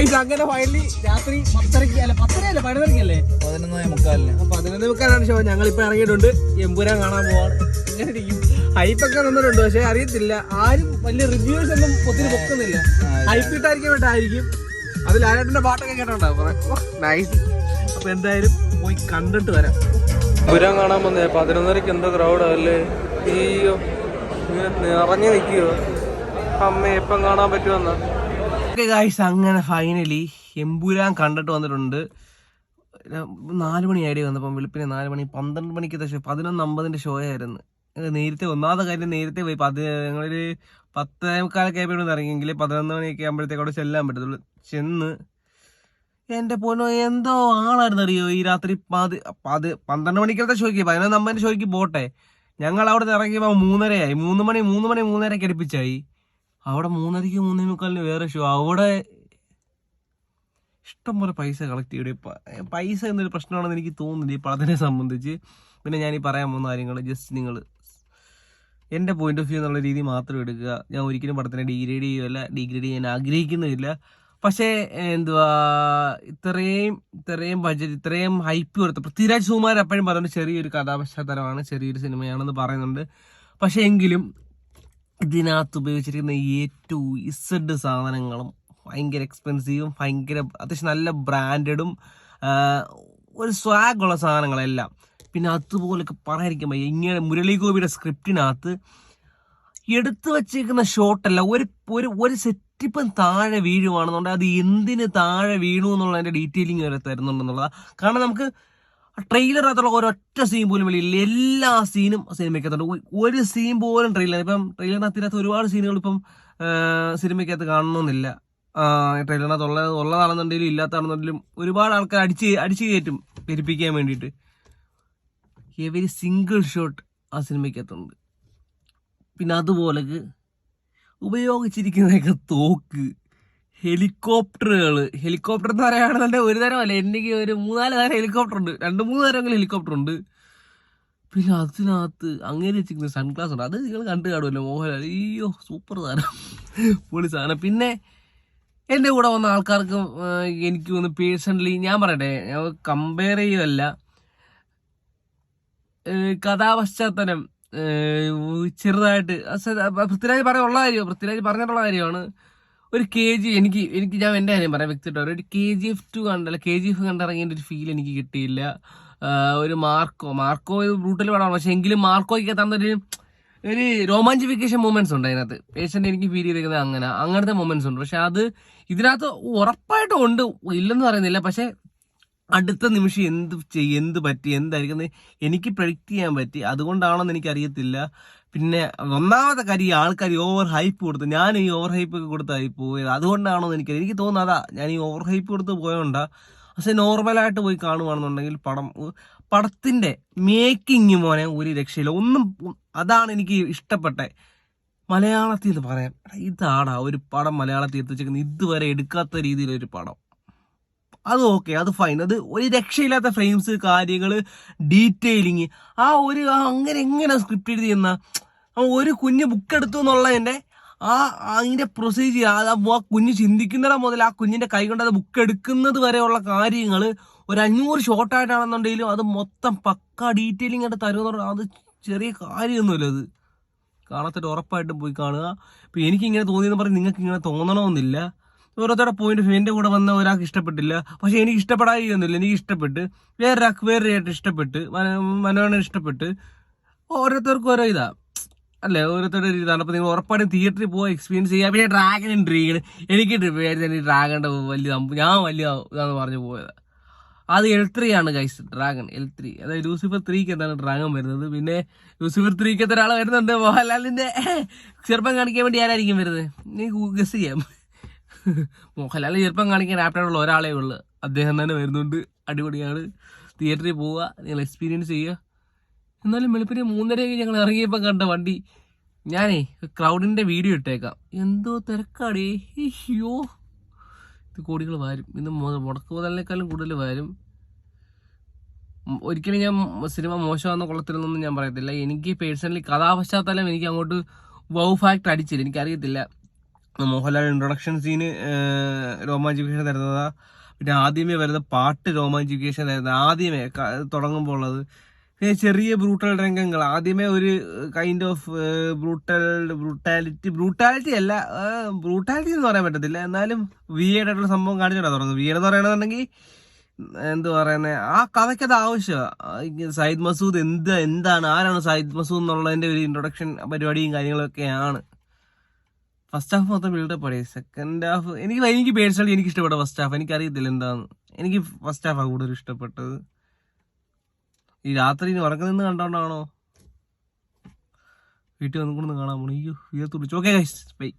Guys അങ്ങനെ finally രാത്രി പത്തരയ്ക്ക് അല്ല പത്തരയല്ല? പതിനൊന്നരക്കല്ലേ? പതിനൊന്നേ മുക്കാലിന്. പതിനൊന്ന് മുക്കാലാണ് ഷോ ഞങ്ങൾ ഇപ്പൊ ഇറങ്ങിയിട്ടുണ്ട്. എമ്പുരാൻ കാണാൻ പോവാണ്. ഇങ്ങനെ ഇരിക്കും. ഹൈപ്പൊക്കെ നിന്നിട്ടുണ്ട് പക്ഷെ അറിയത്തില്ല. ആരും വലിയ റിവ്യൂസ് ഒന്നും ഒത്തിരി പൊക്കുന്നില്ല ഹൈപ്പ് ഇട്ടായിരിക്കും വേണ്ടായിരിക്കും അത് ലാലേട്ടന്റെ പാട്ടൊക്കെ കേട്ടോണ്ടാവും നൈസ് അപ്പൊ എന്തായാലും പോയി കണ്ടിട്ട് വരാം. പുരം കാണാൻ വന്നേ. പതിനൊന്നരക്ക് എന്തോ ക്രൗഡ് അല്ലേ അയ്യോ ഇങ്ങനെ നിറഞ്ഞു നിൽക്കുകയോ അമ്മ എപ്പം കാണാൻ പറ്റുമെന്നാ? ഓക്കെ ഗായ്സ് അങ്ങനെ ഫൈനലി എമ്പുരാൻ കണ്ടിട്ട് വന്നിട്ടുണ്ട്. നാല് മണി ആയിട്ട് വന്നപ്പം വെളുപ്പിന് നാല് മണി പന്ത്രണ്ട് മണിക്കത്തെ ഷോ പതിനൊന്ന് അമ്പതിന്റെ ഷോ ആയിരുന്നു. നേരത്തെ ഒന്നാമത്തെ കാര്യം നേരത്തെ പോയി പതി ഞങ്ങളൊരു പത്തേ മുക്കാലൊക്കെ ആയപ്പോൾ ഇവിടെ ഇറങ്ങിയെങ്കിൽ പതിനൊന്ന് മണിയൊക്കെ ആകുമ്പോഴത്തേക്ക് അവിടെ ചെല്ലാൻ പറ്റത്തുള്ളൂ. ചെന്ന് എന്റെ പൊന്നോ എന്തോ ആളായിരുന്നു അറിയോ ഈ രാത്രി പതി പത് പന്ത്രണ്ട് മണിക്കത്തെ ഷോയ്ക്ക് പതിനൊന്ന് അമ്പതിന്റെ ഷോയ്ക്ക് പോട്ടെ. ഞങ്ങൾ അവിടെ നിന്ന് ഇറങ്ങിയപ്പോൾ മൂന്നരയായി. മൂന്ന് മണി മൂന്ന് മണി മൂന്നരക്ക് അടുപ്പിച്ചായി. അവിടെ മൂന്നരയ്ക്ക് മൂന്നേ മുക്കാലിന് വേറെ ഷോ അവിടെ ഇഷ്ടംപോലെ പൈസ കളക്ട് ചെയ്യും പൈസ എന്നൊരു പ്രശ്നമാണെന്ന് എനിക്ക് തോന്നുന്നില്ല. ഈ പടത്തിനെ സംബന്ധിച്ച് പിന്നെ ഞാൻ ഈ പറയാൻ പോകുന്ന കാര്യങ്ങൾ ജസ്റ്റ് നിങ്ങൾ എന്റെ പോയിന്റ് ഓഫ് വ്യൂ എന്നുള്ള രീതി മാത്രം എടുക്കുക. ഞാൻ ഒരിക്കലും പടത്തിനെ ഡിഗ്രേഡ് ചെയ്യുകയല്ല ഡിഗ്രേഡ് ചെയ്യാൻ ആഗ്രഹിക്കുന്നില്ല പക്ഷേ എന്തുവാ ഇത്രയും ഇത്രയും ബഡ്ജറ്റ് ഇത്രയും ഹൈപ്പ് കൊടുത്ത പൃഥ്വിരാജ് സുകുമാർ എപ്പോഴും പറയുന്നത് ചെറിയൊരു കഥാപശ്ചാത്തലമാണ് ചെറിയൊരു സിനിമയാണെന്ന് പറയുന്നുണ്ട്. പക്ഷേ എങ്കിലും ഇതിനകത്ത് ഉപയോഗിച്ചിരിക്കുന്ന എ ടു ഇസഡ് സാധനങ്ങളും ഭയങ്കര എക്സ്പെൻസീവും ഭയങ്കര അത്യാവശ്യം നല്ല ബ്രാൻഡഡും ഒരു സ്വാഗുള്ള സാധനങ്ങളെല്ലാം. പിന്നെ അതുപോലൊക്കെ പറയാതിരിക്കാൻ ഇങ്ങനെ മുരളി ഗോപിയുടെ സ്ക്രിപ്റ്റിനകത്ത് എടുത്തു വച്ചേക്കുന്ന ഷോട്ടല്ല ഒരു ഒരു ഒരു സെറ്റിപ്പം താഴെ വീഴുവാണെന്നുണ്ടെങ്കിൽ അത് എന്തിന് താഴെ വീണു എന്നുള്ളതിന്റെ ഡീറ്റെയിലിംഗ് വരെ തരുന്നുണ്ടെന്നുള്ളതാണ് കാരണം നമുക്ക് ട്രെയിലറിനകത്തുള്ള ഒരൊറ്റ സീൻ പോലും വെളിയില്ല എല്ലാ സീനും സിനിമയ്ക്കകത്തുണ്ട്. ഒരു സീൻ പോലും ട്രെയിലർ ഇപ്പം ട്രെയിലറിനകത്തിനകത്ത് ഒരുപാട് സീനുകൾ ഇപ്പം സിനിമയ്ക്കകത്ത് കാണണമെന്നില്ല. ട്രെയിലറിനകത്ത് ഉള്ള ഉള്ളതാണെന്നുണ്ടെങ്കിലും ഇല്ലാത്തതാണെന്നുണ്ടെങ്കിലും ഒരുപാട് ആൾക്കാർ അടിച്ച് അടിച്ചു കയറ്റും പെരുപ്പിക്കാൻ വേണ്ടിയിട്ട്. എവരി സിംഗിൾ ഷോട്ട് ആ സിനിമയ്ക്കകത്തുണ്ട്. പിന്നെ അതുപോലെ ഉപയോഗിച്ചിരിക്കുന്നതൊക്കെ തോക്ക്. ഹെലികോപ്റ്ററുകൾ ഹെലികോപ്റ്റർ എന്ന് പറയുകയാണെന്നുണ്ടെങ്കിൽ ഒരു തരമല്ല. എനിക്ക് ഒരു മൂന്നാൽ തരം ഹെലികോപ്റ്റർ ഉണ്ട് രണ്ട് മൂന്ന് തരമെങ്കിലും ഹെലികോപ്റ്റർ ഉണ്ട് പിന്നെ അതിനകത്ത് അങ്ങനെ വെച്ചിരിക്കുന്ന സൺഗ്ലാസ് ഉണ്ട്. അത് നിങ്ങൾ കണ്ടു കാണുമല്ലോ മോഹൻലാൽ. അയ്യോ സൂപ്പർ സാധനം. പൊളി സാധനം. പിന്നെ എന്റെ കൂടെ വന്ന ആൾക്കാർക്ക് എനിക്ക് വന്ന് പേഴ്സണലി ഞാൻ പറയട്ടെ ഞാൻ കമ്പയർ ചെയ്യുമല്ല കഥാപശ്ചാത്തലം ചെറുതായിട്ട് പൃഥ്വിരാജ് പറയാനുള്ള കാര്യമാണ് പൃഥ്വിരാജ് പറഞ്ഞിട്ടുള്ള കാര്യമാണ്. ഒരു കെ ജി എനിക്ക് എനിക്ക് ഞാൻ എന്റെ കാര്യം പറയാം വ്യക്തിയായിട്ട് ഒരു കെ ജി എഫ് ടു കണ്ടല്ല കെ ജി എഫ് കണ്ടിറങ്ങിയതിന്റെ ഒരു ഫീൽ എനിക്ക് കിട്ടിയില്ല. ഒരു മാർക്കോ മാർക്കോ ബ്രൂട്ടൽ പടമാണ്. പക്ഷെ എങ്കിലും മാർക്കോയ്ക്ക് തന്നൊരു ഒരു റൊമാന്റിഫിക്കേഷൻ മൂമെന്റ്സ് ഉണ്ട് അതിനകത്ത്. പേഷ്യന്റ് എനിക്ക് ഫീൽ ചെയ്തിരിക്കുന്നത് അങ്ങനെ അങ്ങനത്തെ മൂമെന്റ്സ് ഉണ്ട്. പക്ഷെ അത് ഇതിനകത്ത് ഉറപ്പായിട്ടും ഉണ്ട് ഇല്ലെന്ന് പറയുന്നില്ല. പക്ഷെ അടുത്ത നിമിഷം എന്ത് എന്ത് പറ്റി എന്തായിരിക്കും എനിക്ക് പ്രഡിക്റ്റ് ചെയ്യാൻ പറ്റി. അതുകൊണ്ടാണെന്ന് എനിക്ക് അറിയത്തില്ല പിന്നെ ഒന്നാമത്തെ കാര്യം ഈ ആൾക്കാർ ഓവർ ഹൈപ്പ് കൊടുത്തു ഞാൻ ഈ ഓവർ ഹൈപ്പ് ഒക്കെ കൊടുത്തായി പോയത്. അതുകൊണ്ടാണോ എന്ന് എനിക്ക് എനിക്ക് തോന്നുന്നു അതാ ഞാൻ ഈ ഓവർ ഹൈപ്പ് കൊടുത്ത് പോയോണ്ടാ. പക്ഷെ നോർമലായിട്ട് പോയി കാണുവാണെന്നുണ്ടെങ്കിൽ പടം പടത്തിന്റെ മേക്കിംഗ് മോനെ ഒരു രക്ഷയില്ല. ഒന്നും അതാണ് എനിക്ക് ഇഷ്ടപ്പെട്ടെ. മലയാളത്തിൽ നിന്ന് പറയാം ഇതാടാ ഒരു പടം മലയാളത്തിൽ എത്തിച്ചേക്കുന്നത് ഇതുവരെ എടുക്കാത്ത രീതിയിലൊരു പടം. അത് ഓക്കെ അത് ഫൈൻ അത് ഒരു രക്ഷയില്ലാത്ത ഫ്രെയിംസ് കാര്യങ്ങൾ ഡീറ്റെയിലിങ് ആ ഒരു അങ്ങനെ എങ്ങനെ സ്ക്രിപ്റ്റ് എഴുതി എന്ന ഒരു കുഞ്ഞ് ബുക്ക് എടുത്തു എന്നുള്ളതിന്റെ ആ അതിന്റെ പ്രൊസീജിയർ ആ കുഞ്ഞ് ചിന്തിക്കുന്നിട മുതൽ ആ കുഞ്ഞിന്റെ കൈ കൊണ്ട് അത് ബുക്ക് എടുക്കുന്നത് വരെയുള്ള കാര്യങ്ങൾ ഒരു അഞ്ഞൂറ് ഷോർട്ടായിട്ടാണെന്നുണ്ടെങ്കിലും അത് മൊത്തം പക്ക ഡീറ്റെയിലിംഗ് ആയിട്ട് തരുമെന്ന് അത് ചെറിയ കാര്യമൊന്നുമില്ല അത്. കാണത്തിട്ട് ഉറപ്പായിട്ടും പോയി കാണുക. ഇപ്പൊ എനിക്കിങ്ങനെ തോന്നിയെന്ന് പറഞ്ഞ് നിങ്ങൾക്ക് ഇങ്ങനെ തോന്നണമെന്നില്ല. ഓരോരുത്തരുടെ പോയിന്റ് എന്റെ കൂടെ വന്ന ഒരാൾക്ക് ഇഷ്ടപ്പെട്ടില്ല. പക്ഷെ എനിക്ക് ഇഷ്ടപ്പെടാതിരിക്കുന്നില്ല എനിക്ക് ഇഷ്ടപ്പെട്ട്. വേറൊരാൾക്ക് വേറൊരായിട്ട് ഇഷ്ടപ്പെട്ട് മനോഹരൻ ഇഷ്ടപ്പെട്ട്. ഓരോരുത്തർക്കും ഓരോ ഇതാ. അല്ലേ? ഓരോരുത്തരുടെ ഇതാണ്. അപ്പൊ നിങ്ങൾ ഉറപ്പായിട്ടും തിയേറ്ററിൽ പോയി എക്സ്പീരിയൻസ് ചെയ്യാം. പിന്നെ ഡ്രാഗൺ ഇൻട്രീഗണ് എനിക്ക് വിചാരിച്ചാൽ ഈ ഡ്രാഗന്റെ വലിയ ഞാൻ വലിയ ഇതാന്ന് പറഞ്ഞു പോയത്. അത് എൽ ത്രീ ആണ് ഗൈസ് ഡ്രാഗൺ എൽ ത്രീ അതായത് ലൂസിഫർ ത്രീക്ക് എന്താണ് ഡ്രാഗൺ വരുന്നത്? പിന്നെ ലൂസിഫർ ത്രീക്ക് എത്ര ഒരാൾ വരുന്നുണ്ട്? മോഹൻലാലിന്റെ ചെറുപ്പം കാണിക്കാൻ വേണ്ടി ആരായിരിക്കും വരുന്നത്? നീ ഗസ് ചെയ്യാം. മോഹൻലാൽ ചെറുപ്പം കാണിക്കാൻ ആപ്റ്റായിട്ടുള്ള ഒരാളേ ഉള്ളൂ. അദ്ദേഹം തന്നെ വരുന്നുണ്ട്. അടിപൊളിയാണ്. തിയേറ്ററിൽ പോവുക നിങ്ങൾ എക്സ്പീരിയൻസ് ചെയ്യുക എന്നാലും വെളുപ്പിന് മൂന്നരയ്ക്ക് ഞങ്ങൾ ഇറങ്ങിയപ്പോൾ കണ്ട വണ്ടി. ഞാനേ ക്രൗഡിന്റെ വീഡിയോ ഇട്ടേക്കാം. എന്തോ തിരക്കാടേ. അയ്യോ ഇത് കോടികൾ വരും. ഇന്ന് മുടക്ക് മുതലിനേക്കാളും കൂടുതൽ വരും. ഒരിക്കലും ഞാൻ സിനിമ മോശമാണെന്ന കൊള്ളത്തിലൊന്നും ഞാൻ പറയത്തില്ല. എനിക്ക് പേഴ്സണലി കഥാപശ്ചാത്തലം എനിക്ക് അങ്ങോട്ട് വൗ ഫാക്ട് അടിച്ചില്ല. എനിക്കറിയത്തില്ല. മോഹൻലാൽ ഇൻട്രൊഡക്ഷൻ സീന് രോമാഞ്ചിഫിക്കേഷൻ തരുന്നതാ. പിന്നെ ആദ്യമേ വരുന്ന പാട്ട് രോമാഞ്ചിഫിക്കേഷൻ തരുന്നത്. ആദ്യമേ തുടങ്ങുമ്പോൾ ഉള്ളത്. പിന്നെ ചെറിയ ബ്രൂട്ടൽ രംഗങ്ങൾ ആദ്യമേ ഒരു kind of brutal brutality brutality അല്ല ബ്രൂട്ടാലിറ്റി എന്ന് പറയാൻ പറ്റത്തില്ല. എന്നാലും വിയേഡ് ആയിട്ടുള്ള സംഭവം കാണിച്ചിട്ടാണ് തുടങ്ങുന്നത് വിയേഡ് എന്ന് പറയണമെന്നുണ്ടെങ്കിൽ എന്ത് പറയുന്നത് ആ കഥയ്ക്കത് ആവശ്യമാണ് സയ്യിദ് മസൂദ് എന്ത് എന്താണ് ആരാണ് സയ്യിദ് മസൂദ് എന്നുള്ളതിന്റെ ഒരു ഇൻട്രൊഡക്ഷൻ പരിപാടിയും കാര്യങ്ങളൊക്കെയാണ്. ഫസ്റ്റ് ഹാഫ് മൊത്തം ബിൽഡപ്പ് ആയി സെക്കൻഡ് ഹാഫ് എനിക്ക് എനിക്ക് പേഴ്സണലി എനിക്ക് ഇഷ്ടപ്പെട്ട ഫസ്റ്റ് ഹാഫ് എനിക്ക് അറിയത്തില്ല എന്താന്ന്. എനിക്ക് ഫസ്റ്റ് ഹാഫാണ് കൂടുതൽ ഇഷ്ടപ്പെട്ടത്. ഈ രാത്രി ഉറക്കം നിന്ന് കണ്ടോണ്ടാണോ? വീട്ടിൽ വന്നുകൊണ്ട് കാണാൻ പോണു. അയ്യോ വിയർത്തുടിച്ചു ഓക്കെ ഗൈസ് ബൈ